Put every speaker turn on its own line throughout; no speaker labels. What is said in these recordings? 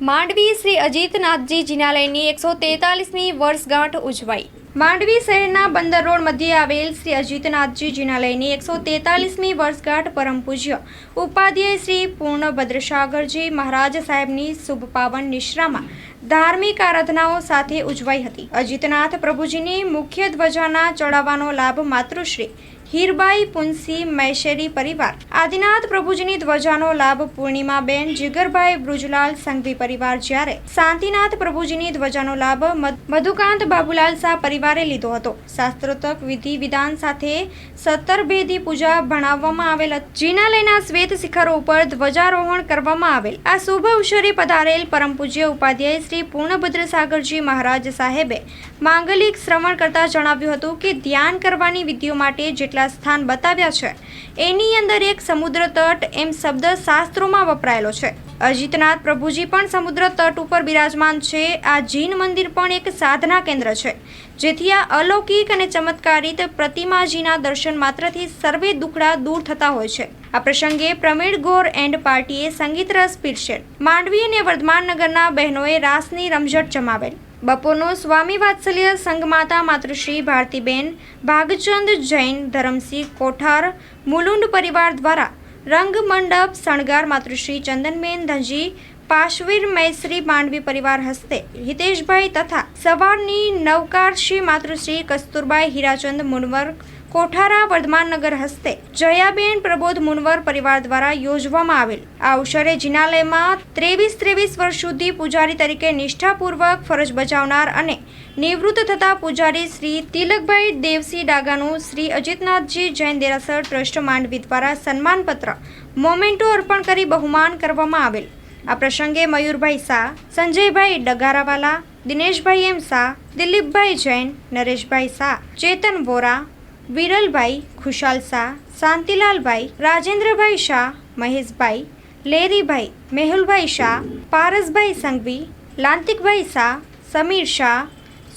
માંડવી શ્રી અજીતનાથજી જિનાલયની એકસો તેતાલીસમી વર્ષગાંઠ ઉજવાઈ. માંડવી શહેરના બંદર રોડ મધ્યે આવેલ શ્રી અજીતનાથજી જિનાલયની એકસો તેતાલીસમી વર્ષગાંઠ પરમ પૂજ્ય ઉપાધ્યાય શ્રી પૂર્ણભદ્રસાગરજી મહારાજ સાહેબની શુભ પાવન નિશ્રામાં ધાર્મિક આરાધનાઓ સાથે ઉજવાઈ હતી. અજીતનાથ પ્રભુજીની મુખ્ય ધ્વજાના ચડાવવાનો લાભ માતૃશ્રી હીરબાઈ, પુનસી, મૈશેરી પરિવાર. આદિનાથ પ્રભુજીની ધ્વજાનો લાભ પૂર્ણિમાબેન જીગરભાઈ બ્રુજલાલ સંઘવી પરિવાર જ્યારે શાંતિનાથ પ્રભુજીની ધ્વજાનો લાભ મધ- મધુકાંત બાબુલાલ શાહ પરિવારે લીધો હતો. શાસ્ત્રોતક વિધિ વિધાન સાથે સત્તર ભેદી પૂજા ભણાવવામાં આવેલ જિનાલયના શ્વેત શિખરો ઉપર ધ્વજારોહણ કરવામાં આવેલ. આ શુભ અવસરે પધારેલ પરમ પૂજ્ય ઉપાધ્યાય શ્રી પૂર્ણભદ્ર સાગરજી મહારાજ સાહેબે માંગલિક શ્રવણ કરતા જણાવ્યું હતું કે ધ્યાન કરવાની વિધિઓ માટે જેટલા સ્થાન બતાવ્યા છે? એની અંદર એક સમુદ્ર તટ એમ શબ્દ શાસ્ત્રોમાં વપરાયેલો છે. અજીતનાથ પ્રભુજી પણ સમુદ્ર તટ ઉપર બિરાજમાન છે. આ જીન મંદિર પણ એક સાધના કેન્દ્ર છે. જેથી આ અલૌકિક અને ચમત્કારિત પ્રતિમાજીના દર્શન માત્રથી સર્વે દુખડા દૂર થતા હોય છે. આ પ્રસંગે પ્રમીણ ગોર એન્ડ પાર્ટીએ સંગીત રસ પીરસેલ માંડવી અને વર્ધમાન નગરના બહેનોએ રાસની રમઝટ જમાવેલ. બપોરનો સ્વામી વાત્સલ્ય સંઘમાતા માતૃશ્રી ભારતીબેન, ભાગચંદ જૈન, ધરમસિંહ કોઠાર, મુલુંડ પરિવાર દ્વારા રંગમંડપ શણગાર માતૃશ્રી ચંદનબેન ધંજી પાશવીર મૈશ્રી માંડવી પરિવાર હસ્તે હિતેશભાઈ તથા સવારની નવકારશ્રી માતૃશ્રી કસ્તુરબાઈ હીરાચંદ મુનવર કોઠારા વર્ધમાનનગર હસ્તે જયાબેન પ્રબોધ મુનવર પરિવાર દ્વારા યોજવામાં આવેલ. આ અવસરે જિનાલયમાં ત્રેવીસ ત્રેવીસ વર્ષ સુધી પૂજારી તરીકે નિષ્ઠાપૂર્વક ફરજ બજાવનાર અને નિવૃત્ત થતા પૂજારી શ્રી તિલકભાઈ દેવસિંહ ડાગાનું શ્રી અજીતનાથજી જૈન દેરાસર ટ્રસ્ટ માંડવી દ્વારા સન્માનપત્ર, મોમેન્ટો અર્પણ કરી બહુમાન કરવામાં આવેલ. આ પ્રસંગે મયુરભાઈ શાહ, સંજયભાઈ ડગારાવાલા, દિનેશભાઈ એમ શાહ, દિલીપભાઈ જૈન, નરેશભાઈ શાહ, ચેતન વોરા વિરલભાઈ, ખુશાલ શાહ, શાંતિલાલભાઈ, રાજેન્દ્રભાઈ શાહ, મહેશભાઈ, લેરીભાઈ, મેહુલભાઈ શાહ, પારસભાઈ સંઘવી, લાંતિકભાઈ શાહ, સમીર શાહ,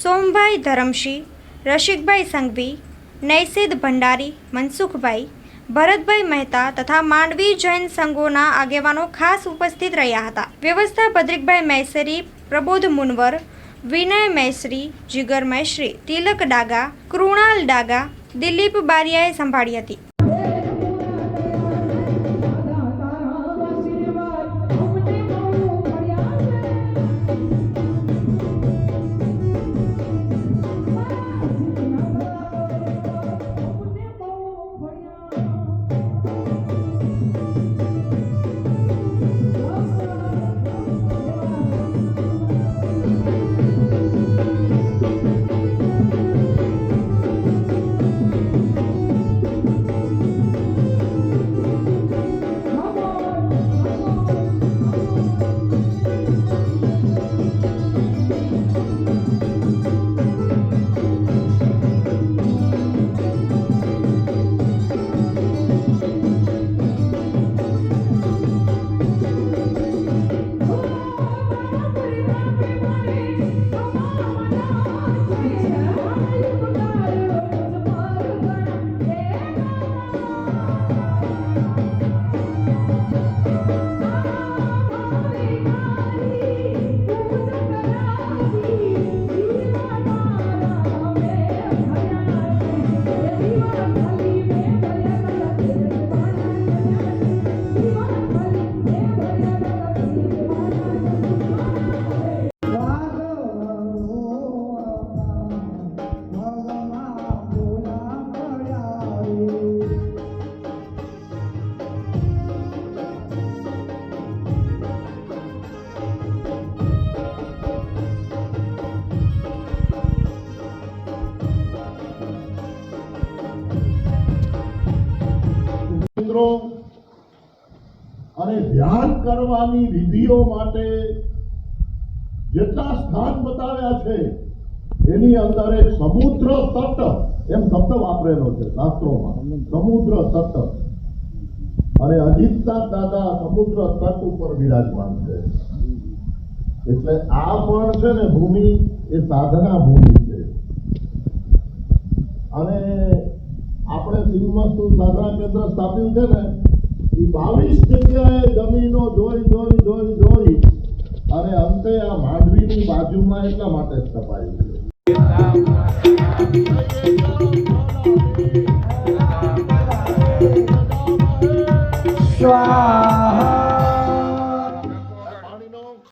સોમભાઈ ધરમશી રશિકભાઈ સંઘવી, નૈસિદ ભંડારી, મનસુખભાઈ, ભરતભાઈ મહેતા તથા માંડવી જૈન સંઘોના આગેવાનો ખાસ ઉપસ્થિત રહ્યા હતા. વ્યવસ્થા ભદ્રિકભાઈ મૈસરી, પ્રબોધ મુનવર, વિનય મૈસરી, જીગર મૈસરી તિલક ડાગા, કૃણાલ ડાગા દિલીપ બારિયાએ સંભાળી હતી.
મિત્રો અને ધ્યાન કરવાની વિધિઓ માટે જેટલા સ્થાન બતાવ્યા છે, એની અંદર એક સમુદ્ર તટ એમ શબ્દ વાપરેલો છે, શાસ્ત્રોમાં. સમુદ્ર તટ. અને અજીતનાથ દાદા સમુદ્ર તટ ઉપર બિરાજમાન છે. એટલે આ પણ છે ને ભૂમિ, એ સાધના ભૂમિ છે. અને આપણે સાધના કેન્દ્ર સ્થાપ્યું છે ને એ બાવીસ જગ્યાએ જમીનો જોઈ જોઈ જોઈ જોઈ, અને અંતે આ માંડવીની બાજુમાં એટલા માટે સ્થપાયું છે.
સ્વા